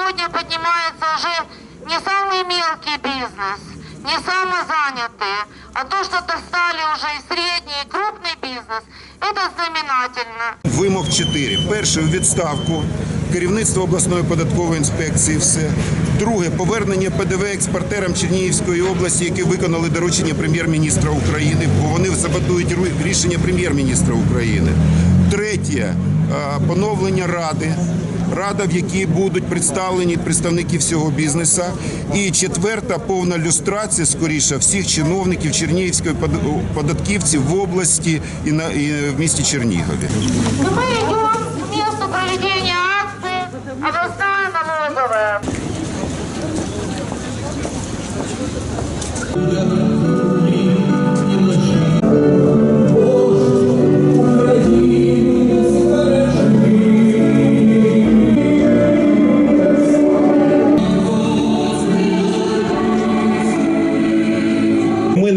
сегодня поднимается уже не самый мелкий бизнес, не самозанятые, а то, что достали уже и средний, и крупный бизнес, это знаменательно. Вимог 4. Перше у відставку керівництво обласної податкової інспекції. Все. Друге повернення ПДВ експортерам Чернігівської області, які виконали доручення прем'єр-міністра України, бо вони саботують ру- рішення прем'єр-міністра України. Третє е, поновлення ради. Рада, в якій будуть представлені представники всього бізнесу. І четверта повна люстрація, скоріше, всіх чиновників Чернігівської под- податківців в області і на і в місті Чернігові. И мы идем к месту проведения акции «Областная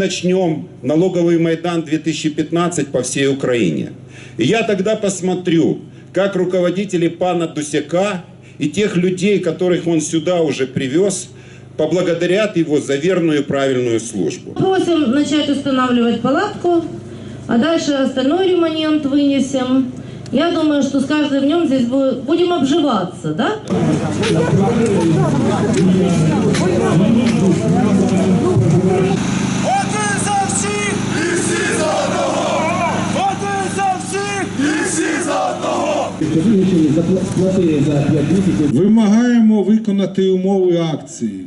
начнем налоговый Майдан 2015 по всей Украине. И я тогда посмотрю, как руководители пана Дусяка и тех людей, которых он сюда уже привез, поблагодарят его за верную и правильную службу. Просим начать устанавливать палатку, а дальше остальной ремонент вынесем. Я думаю, что с каждым днем здесь бу- будем обживаться, да? Всіх! І всі за одного! Один за всіх! І всі за одного! Вимагаємо виконати умови акції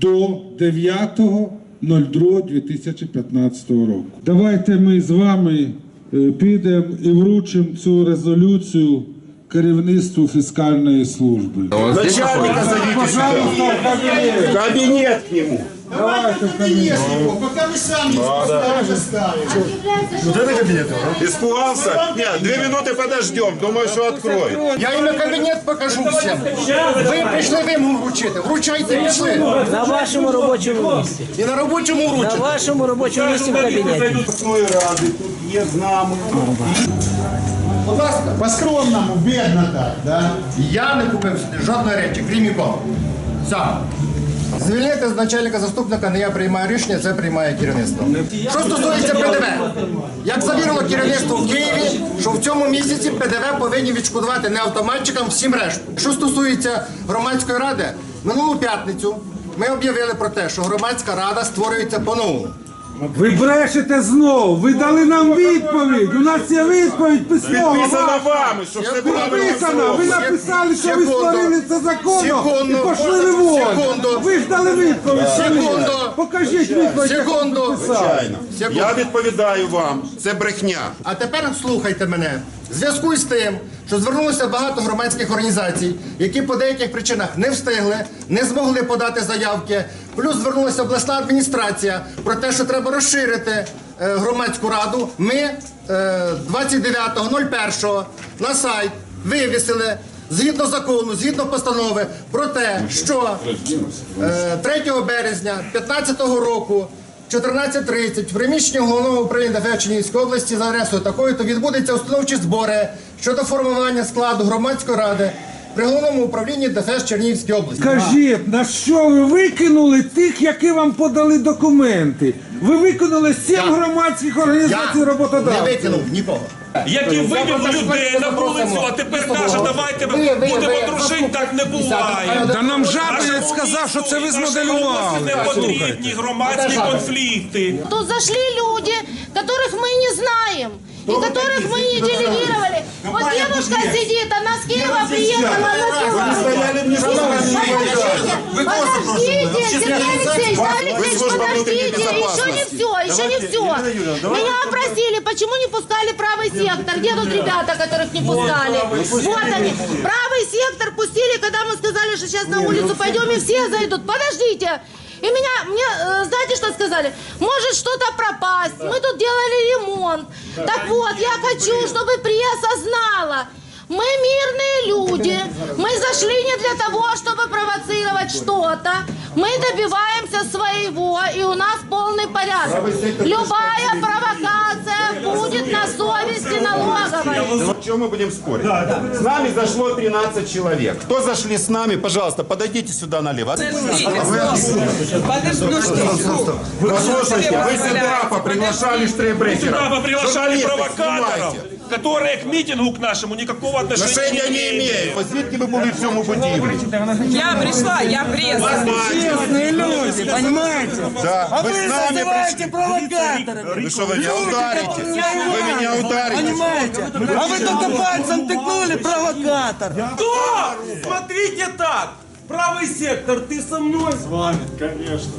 до 9.02.2015 року. Давайте ми з вами е, підемо і вручимо цю резолюцію керівництву фіскальної служби. Начальника сюда. В кабинет к нему. Давайте в кабінет. Поки ви самі заставите. Испугался? Нет, две минуты подождем. Думаю, что откроет. Я їм на кабінет покажу всім. Ви прийшли вимогу вручити. Вручайте, пішли. На вашому робочому місці. І на робочому На вручите. вашому робочому місці в кабінеті. Обласної ради тут є з нами. Будь ласка. По-скромному, бідно так, да? Я не купив сюди жодної речі, крім ікон. Сам. Звільнити з начальника заступника не я приймаю рішення, це приймає керівництво. Що стосується ПДВ, як завірило керівництво в Києві, що в цьому місяці ПДВ повинні відшкодувати не автоматчикам, всім решту. Що стосується громадської ради, минулу п'ятницю ми об'явили про те, що громадська рада створюється по-новому. Ви брешете знову. Ви дали нам відповідь. У нас є відповідь письмова. Підписано вами, щоб все було Написано, ви написали, що ви Секунду. створили це законно Секунду. і пішли ви вон. Секунду. Ви ж дали відповідь. Секунду. Покажіть відповідь. яку Секунду. ви підписали. Я відповідаю вам. Це брехня. А тепер слухайте мене. В зв'язку з тим, що звернулося багато громадських організацій, які по деяких причинах не встигли, не змогли подати заявки. Плюс звернулася обласна адміністрація про те, що треба розширити е, громадську раду. Ми е, 29.01 на сайт вивісили. Згідно закону, згідно постанови, про те, що е, 3 березня 2015 року 14.30 в приміщенні головного управління ДФС Чернігівської області за адресою такою, то відбудуться установчі збори щодо формування складу громадської ради при головному управлінні ДФС Чернігівської області. Кажіть, на що ви викинули тих, які вам подали документи? Ви викинули сім Я- громадських організацій Я не викинув нікого. Які вивів людей на вулицю, а тепер каже, давайте Ви- ви- будемо ви- дружити, так не буває. Та нам Нашому сказав, що це ви змоделювали. Не потрібні громадські конфлікти. Тут зашли люди, которых мы не знаем. И которых мы не делегировали. Вот девушка сидит, она с Киева приехала на Подождите, Сергей Алексеевич, Сергей Алексеевич, подождите, еще не все, еще не все. Меня опросили, почему не пускали правый сектор. Где тут ребята, которых не пускали? Вот они. Правый сектор пустили, когда мы сказали, что сейчас на улицу пойдем и все зайдут. Подождите. И меня, мне, э, знаете, что сказали? Может что-то пропасть. Мы тут делали ремонт. Так вот, я хочу, чтобы пресса знала. Мы мирные люди. Мы зашли не для того, чтобы провоцировать что-то. Мы добиваемся своего, и у нас полный порядок. Любая провокация будет на совести налоговой. Чем мы будем спорить? С нами зашло 13 человек. Кто зашли с нами, пожалуйста, подойдите сюда налево. Послушайте, вы сюда поприглашали штрейбрекеров. Сюда вы приглашали Журналисты, провокаторов, снимайте которые к митингу к нашему никакого отношения, Отношения не имеют. Звідки ви були в цьому будівлі? Я пришла, я пресса. Честные люди, понимаете? Да. А Вы вы с нами называете пришли. провокаторами. Вы что, вы меня ударите? Вы меня ударите? Понимаете? А вы только пальцем тыкнули провокатор. Да! Смотрите так! Правый сектор, ты со мной? С вами, конечно.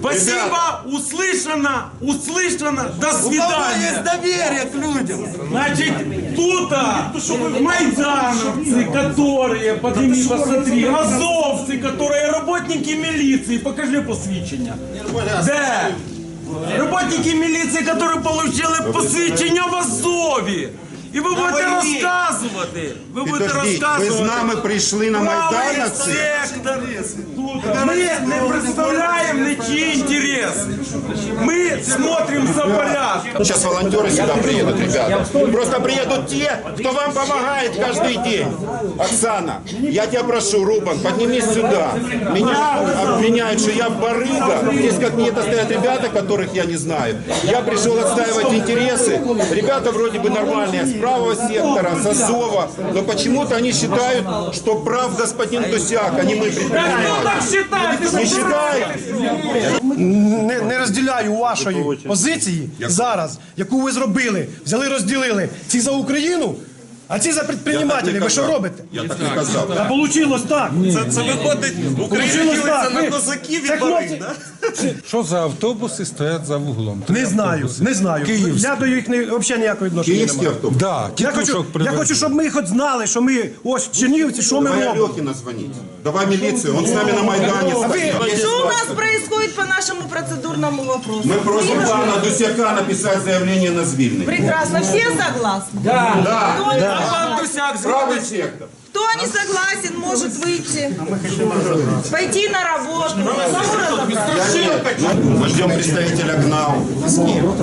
Спасибо, услышано, услышано, до У кого есть свидания. доверие к людям? Значит, тут а, майдановцы, которые, подними, посмотри, азовцы, которые работники милиции, покажи посвідчення. Де? Работники міліції, які получили посвідчення в Азові. І ви будете розказувати. Ви будете Підождіть, ви розказувати. з нами прийшли на Правий Майдановці? сектор. Тут ми не представляємо нічиї інтереси. Ми смотрим за порядком. Сейчас волонтеры сюда приедут, ребята. Просто приедут те, кто вам помогает каждый день. Оксана, я тебя прошу, Рубан, поднимись сюда. Меня обвиняют, что я барыга. Здесь какие-то стоят ребята, которых я не знаю. Я пришел отстаивать интересы. Ребята вроде бы нормальные, с Правого сектора, с Азова. Но почему-то они считают, что прав господин Тусяк, а не мы предприниматели. Не считаете? Не, не розділяю вашої позиції зараз, яку ви зробили. Взяли, розділили. Ці за Україну, а ці за підприємателів. Ви що робите? Я так не казав. Та получилось так. Це, це виходить, Україна Получилось ділиться так. на Ви- козаків це і бариг, хлопці- да? Що за автобуси стоять за вуглом? Не знаю, не знаю. Я до їх не, взагалі ніякого відношення не Киевский маю. автобус. Да, Я хочу, я хочу, щоб ми хоч знали, що ми ось чернігівці, що ми Давай робимо. Алехина звонить. Давай милицию, он с нами на Майдане стоял. Есть Что у нас факты. происходит по нашему процедурному вопросу? Мы просим пана Дусяка написать заявление на Звильный. Прекрасно, все согласны? Да, Кто, не- правый сектор. Кто не согласен, может выйти, пойти на работу. Мы ждем представителя ГНАУ из Киева.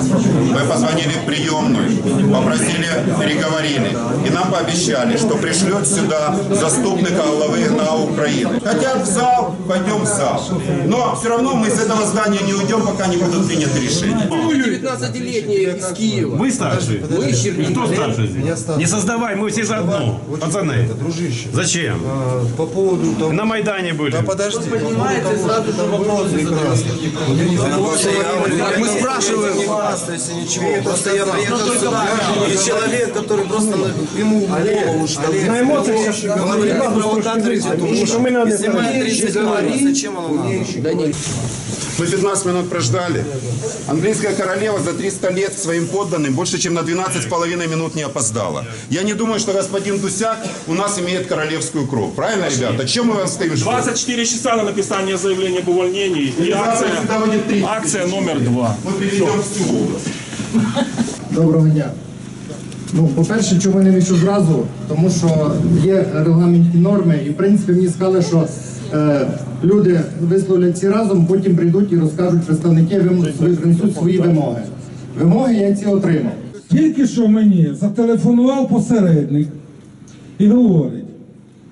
Мы позвонили в приемную, попросили, переговорили. И нам пообещали, что пришлет сюда заступника главы ГНАУ Украины. Хотят в зал, пойдем в зал. Но все равно мы из этого здания не уйдем, пока не будут приняты решения. 19-летний из Киева. Вы из Чернигова. Кто старший здесь? Не создавай, мы все заодно. Пацаны. Дружище, Зачем? по поводу того... На Майдане были. Подожди. Понимаете, сразу же вопросы задают. Мы спрашиваем вас, если ничего. Просто я приехал сюда, и человек, который просто ему в голову, что На емоціях я не если мы 30 говорим, зачем оно надо? Мы 15 минут прождали. Английская королева за 300 лет своим подданным больше, чем на 12,5 минут не опоздала. Я не думаю, что господин Дусяк у нас имеет королевскую кровь. Правильно, ребята? Чем мы вам стоим? ждать? 24 часа на написание заявления об увольнении и акция, сюда выйдет три. акция номер два. Мы перейдем всю область. Доброго дня. Ну, по-перше, чому не вийшов зразу, тому що є регламентні норми, і в принципі мені сказали, що е, люди висловлять ці разом, потім прийдуть і розкажуть представники, вим- свої- принесуть свої вимоги. Вимоги я ці отримав. Тільки що мені зателефонував посередник і говорить: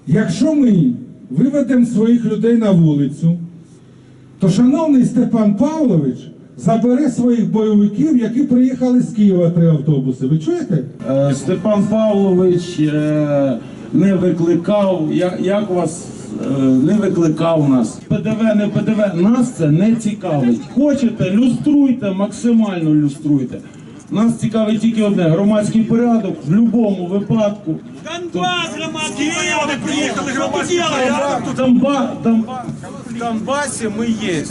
якщо ми виведемо своїх людей на вулицю, то шановний Степан Павлович забере своїх бойовиків, які приїхали з Києва три автобуси. Ви чуєте? Е, Степан Павлович е, не викликав, як, як вас е, не викликав нас. ПДВ, не ПДВ, нас це не цікавить. Хочете, люструйте, максимально люструйте. Нас цікавить тільки одне громадський порядок в будь-якому випадку. Донбас громадський порядок! Вони приїхали громадський порядок! Донбас, Донбас. В Донбасі ми є.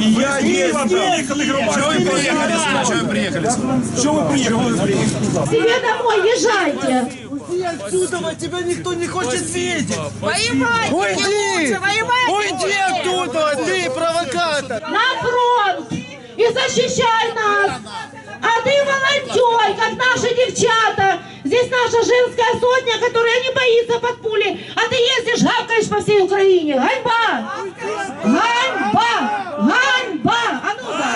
І я є. Приїхали громадський порядок! Чого ви приїхали? Чого ви приїхали? Себе домой езжайте. Отсюда тебя никто не хочет видеть. Воевать Уйди! не лучше, воевать Уйди оттуда, ты провокатор! На фронт и защищай нас. А ты волонтер, как наши девчата. Здесь наша женская сотня, которая не боится под пули. А ты ездишь, гавкаешь по всей Украине. Ганьба! Ганьба! Ганьба! А ну да!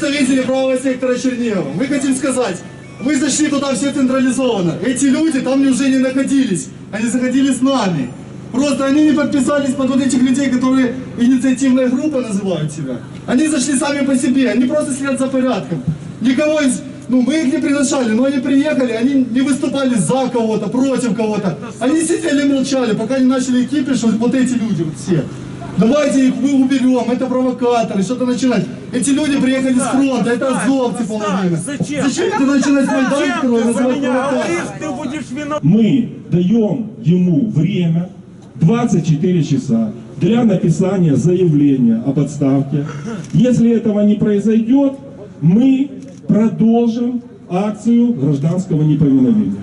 представители правого сектора Чернигова. Мы хотим сказать, вы зашли туда все централизованно. Эти люди там уже не находились. Они заходили с нами. Просто они не подписались под вот этих людей, которые инициативная группа называют себя. Они зашли сами по себе, они просто следят за порядком. Никого из... Ну, мы их не приглашали, но они приехали, они не выступали за кого-то, против кого-то. Они сидели и молчали, пока не начали кипиш, вот, вот эти люди вот все. Давайте их мы уберем, это провокаторы, что-то начинать. Эти люди приехали с фронта, это азовцы половина. Зачем? Зачем ты начинать Майдан Зачем второй, ты за называть меня говоришь, провокатором? ты будешь виноват? Мы даем ему время 24 часа для написания заявления об отставке. Если этого не произойдет, мы продолжим акцию гражданского неповиновения.